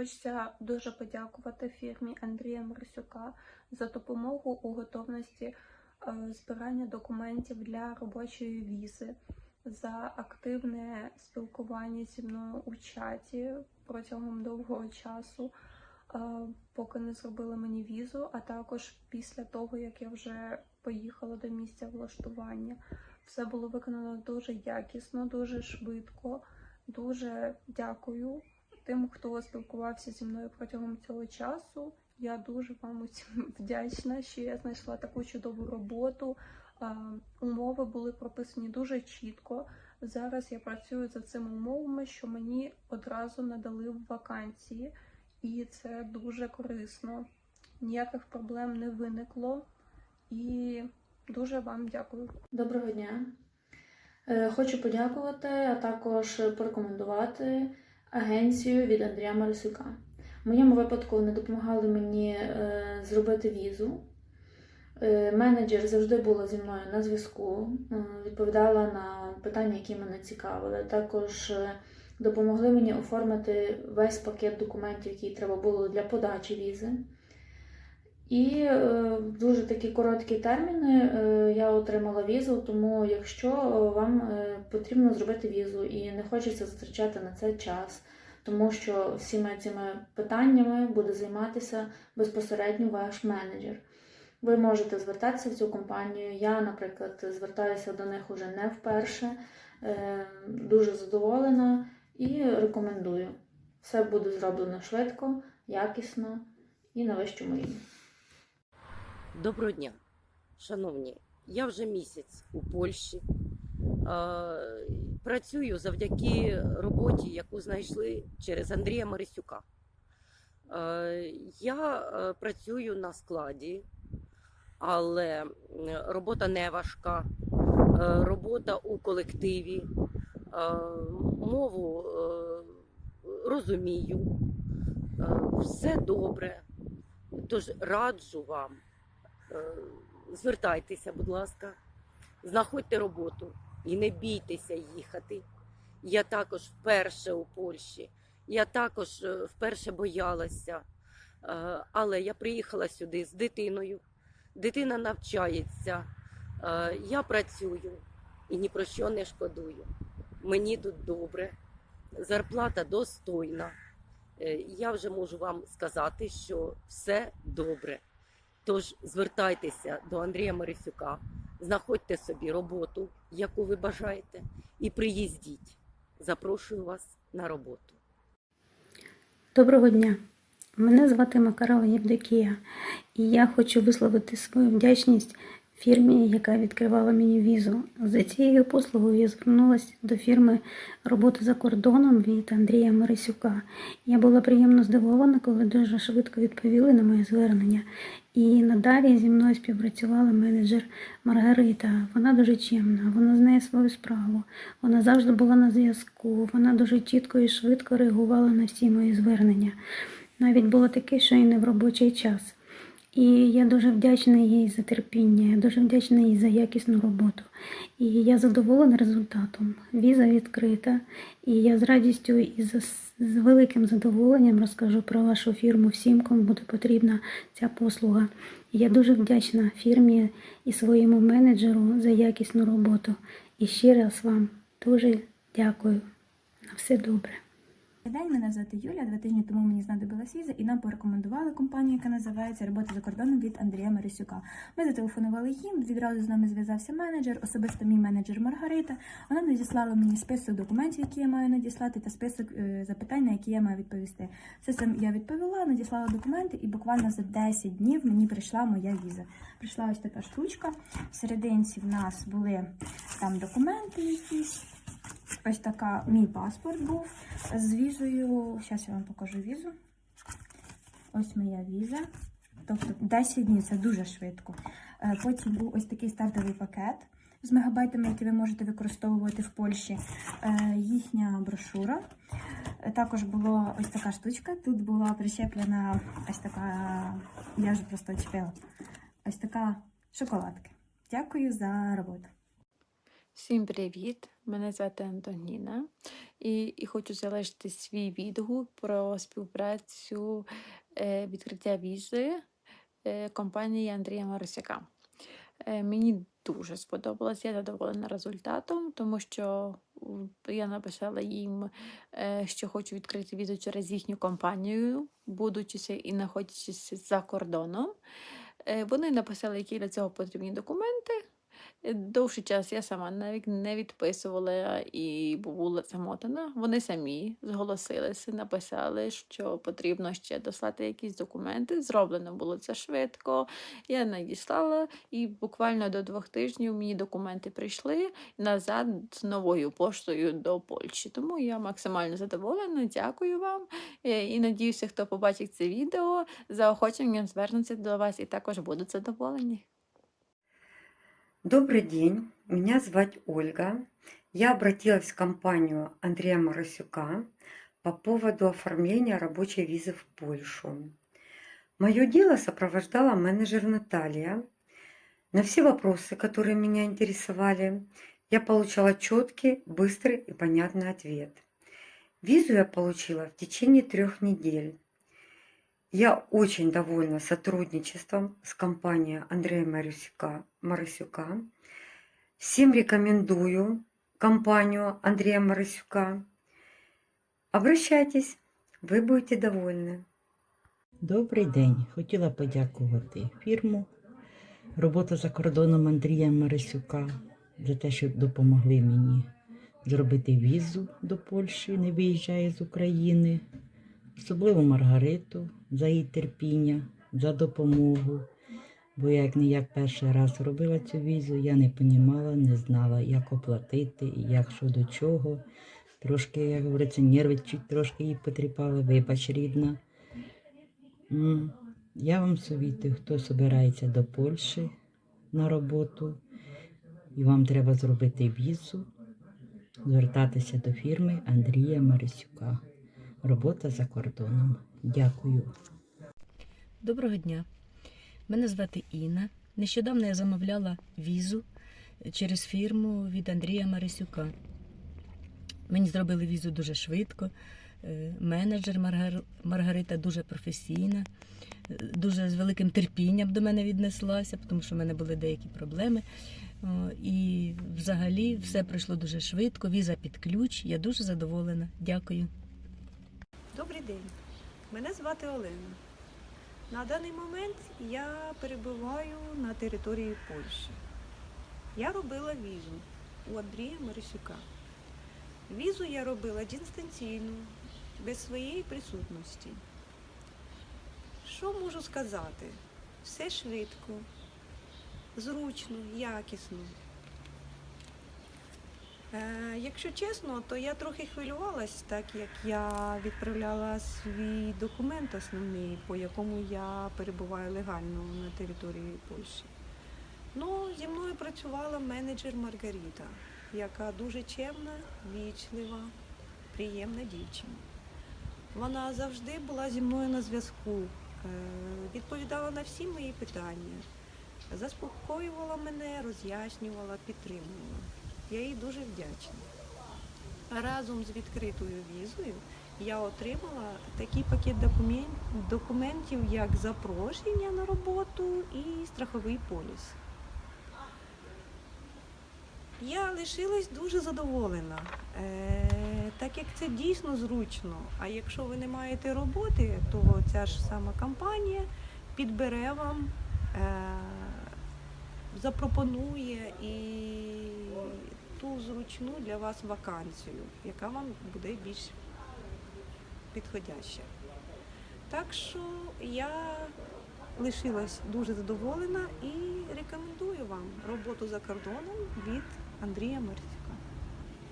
Хочеться дуже подякувати фірмі Андрія Марсюка за допомогу у готовності е, збирання документів для робочої візи, за активне спілкування зі мною у чаті протягом довгого часу, е, поки не зробили мені візу, а також після того, як я вже поїхала до місця влаштування. Все було виконано дуже якісно, дуже швидко. Дуже дякую тим, хто спілкувався зі мною протягом цього часу. Я дуже вам усім вдячна, що я знайшла таку чудову роботу. Умови були прописані дуже чітко. Зараз я працюю за цими умовами, що мені одразу надали в вакансії, і це дуже корисно. Ніяких проблем не виникло. І дуже вам дякую. Доброго дня. Е, Хочу подякувати, а також порекомендувати агенцію від Андрія Марисюка. В моєму випадку вони допомагали мені е, зробити візу. Е, Менеджер завжди була зі мною на зв'язку, е, відповідала на питання, які мене цікавили. Також е, допомогли мені оформити весь пакет документів, які треба було для подачі візи. І е, дуже такі короткі терміни е, я отримала візу, тому якщо е, вам потрібно зробити візу і не хочеться затрачати на це час, тому що всіми цими питаннями буде займатися безпосередньо ваш менеджер. Ви можете звертатися в цю компанію. Я, наприклад, звертаюся до них уже не вперше, дуже задоволена і рекомендую. Все буде зроблено швидко, якісно і на вищому рівні. Доброго дня, шановні. Я вже місяць у Польщі. Працюю завдяки роботі, яку знайшли через Андрія Марисюка. Я працюю на складі, але робота не важка, робота у колективі, мову розумію, все добре. Тож раджу вам. Е, Звертайтеся, будь ласка, знаходьте роботу і не бійтеся їхати. Я також вперше у Польщі, я також е, вперше боялася, Е, але я приїхала сюди з дитиною. Дитина навчається, я працюю і ні про що не шкодую. Мені тут добре, зарплата достойна. Я вже можу вам сказати, що все добре. Тож звертайтеся до Андрія Марисюка, знаходьте собі роботу, яку ви бажаєте, і приїздіть. Запрошую вас на роботу. Доброго дня. Мене звати Макарова Євдокія, і я хочу висловити свою вдячність фірмі, яка відкривала мені візу. За цією послугою я звернулася до фірми роботи за кордоном від Андрія Марисюка. Я була приємно здивована, коли дуже швидко відповіли на моє звернення. І надалі зі мною співпрацювала менеджер Маргарита. Вона дуже чемна, вона знає свою справу, вона завжди була на зв'язку, вона дуже чітко і швидко реагувала на всі мої звернення. Навіть було таке, що і не в робочий час. І я дуже вдячна їй за терпіння, я дуже вдячна їй за якісну роботу. І я задоволена результатом. Віза відкрита, і я з радістю і з, з великим задоволенням розкажу про вашу фірму всім, кому буде потрібна ця послуга. І я дуже вдячна фірмі і своєму менеджеру за якісну роботу. І ще раз вам дуже дякую. На все добре. День, мене звати Юля. Два тижні тому мені знадобилась віза, і нам порекомендували компанію, яка називається Робота за кордоном від Андрія Марисюка. Ми зателефонували їм. Відразу з нами зв'язався менеджер, особисто мій менеджер Маргарита. Вона надіслала мені список документів, які я маю надіслати, та список е, запитань, на які я маю відповісти. Все це я відповіла, надіслала документи, і буквально за 10 днів мені прийшла моя віза. Прийшла ось така штучка. Всерединці в нас були там документи якісь. Ось така мій паспорт був з візою. Зараз я вам покажу візу. Ось моя віза. Тобто 10 днів це дуже швидко. Е, Потім був ось такий стартовий пакет з мегабайтами, які ви можете використовувати в Польщі. Е, Їхня брошура. Е, Також була ось така штучка. Тут була прищеплена ось така, я вже просто очепила. Ось така шоколадка. Дякую за роботу. Всім привіт! Мене звати Антоніна і, і хочу залишити свій відгук про співпрацю е, відкриття візи е, компанії Андрія Маросяка. Е, мені дуже сподобалось, я задоволена результатом, тому що я написала їм, е, що хочу відкрити візу через їхню компанію, будучися і знаходячись за кордоном. Е, Вони написали, які для цього потрібні документи. Е, Довший час я сама навіть не відписувала і була замотана. Вони самі зголосилися, написали, що потрібно ще дослати якісь документи. Зроблено було це швидко. Я надіслала, і буквально до двох тижнів мені документи прийшли назад з новою поштою до Польщі. Тому я максимально задоволена. Дякую вам. Е, І надіюся, хто побачить це відео, за охоченням звернуться до вас і також будуть задоволені. Добрый день, меня звать Ольга. Я обратилась в компанию Андрея Моросюка по поводу оформления рабочей визы в Польшу. Мое дело сопровождала менеджер Наталья. На все вопросы, которые меня интересовали, я получала четкий, быстрый и понятный ответ. Визу я получила в течение трех недель. Я очень довольна сотрудничеством с компанией Андрея Марисюка. Марисюка. Всем рекомендую компанию Андрея Марисюка. Обращайтесь, вы будете довольны. Добрий день. Хотіла подякувати фірму Робота за кордоном Андрія Марисюка за те, що допомогли мені зробити візу до Польщі, не виїжджає з України. Особливо Маргариту за її терпіння, за допомогу. Бо як не як перший раз робила цю візу, я не понімала, не знала, як оплатити, як що до чого. Трошки, як говориться, нерви чуть трошки її потріпали, вибач, рідна. Я вам совітую, хто збирається до Польщі на роботу, і вам треба зробити візу, звертатися до фірми Андрія Марисюка. Робота за кордоном. Дякую. Доброго дня. Мене звати Інна. Нещодавно я замовляла візу через фірму від Андрія Марисюка. Мені зробили візу дуже швидко. Е, Менеджер Маргар- Маргарита дуже професійна, дуже з великим терпінням до мене віднеслася, тому що в мене були деякі проблеми. І взагалі все пройшло дуже швидко. Віза під ключ. Я дуже задоволена. Дякую. Добрий день. Мене звати Олена. На даний момент я перебуваю на території Польщі. Я робила візу у Андрія Марисюка. Візу я робила дистанційно, без своєї присутності. Що можу сказати? Все швидко, зручно, якісно. Е, якщо чесно, то я трохи хвилювалась, так як я відправляла свій документ основний, по якому я перебуваю легально на території Польщі. Ну, зі мною працювала менеджер Маргарита, яка дуже чемна, вічлива, приємна дівчина. Вона завжди була зі мною на зв'язку, е, відповідала на всі мої питання, заспокоювала мене, роз'яснювала, підтримувала. Я їй дуже вдячна. Разом з відкритою візою я отримала такий пакет документів, як запрошення на роботу і страховий поліс. Я лишилась дуже задоволена, е, так як це дійсно зручно. А якщо ви не маєте роботи, то ця ж сама компанія підбере вам, е, запропонує і зручну для вас вакансію, яка вам буде більш підходяща. Так що я лишилась дуже задоволена і рекомендую вам роботу за кордоном від Андрія Марцюка.